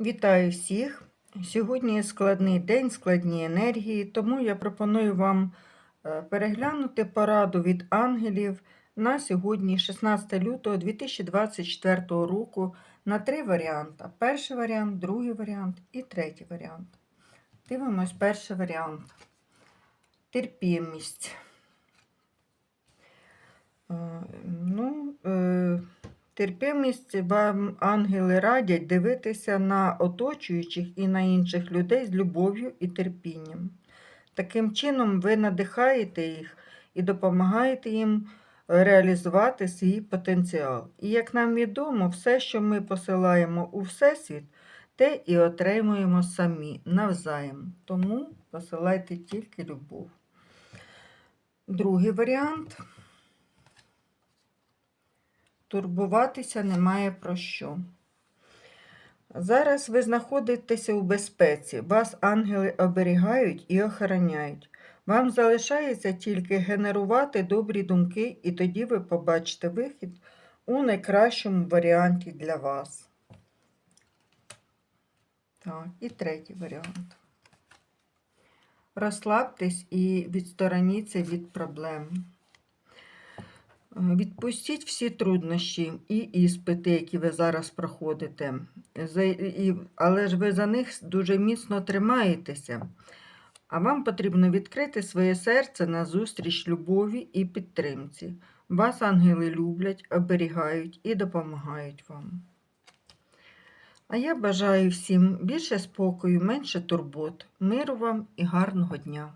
Вітаю всіх! Сьогодні складний день, складні енергії, тому я пропоную вам е, переглянути пораду від ангелів на сьогодні, 16 лютого 2024 року, на три варіанти. Перший варіант, другий варіант і третій варіант. Дивимось перший варіант. Терпімість. Терпимість вам ангели радять дивитися на оточуючих і на інших людей з любов'ю і терпінням. Таким чином, ви надихаєте їх і допомагаєте їм реалізувати свій потенціал. І як нам відомо, все, що ми посилаємо у Всесвіт, те і отримуємо самі навзаєм. Тому посилайте тільки любов. Другий варіант. Турбуватися немає про що. Зараз ви знаходитеся у безпеці, вас ангели оберігають і охороняють. Вам залишається тільки генерувати добрі думки, і тоді ви побачите вихід у найкращому варіанті для вас. Так, і третій варіант. Розслабтесь і відстороніться від проблем. Відпустіть всі труднощі і іспити, які ви зараз проходите. Але ж ви за них дуже міцно тримаєтеся. А вам потрібно відкрити своє серце на зустріч любові і підтримці. Вас ангели люблять, оберігають і допомагають вам. А я бажаю всім більше спокою, менше турбот, миру вам і гарного дня.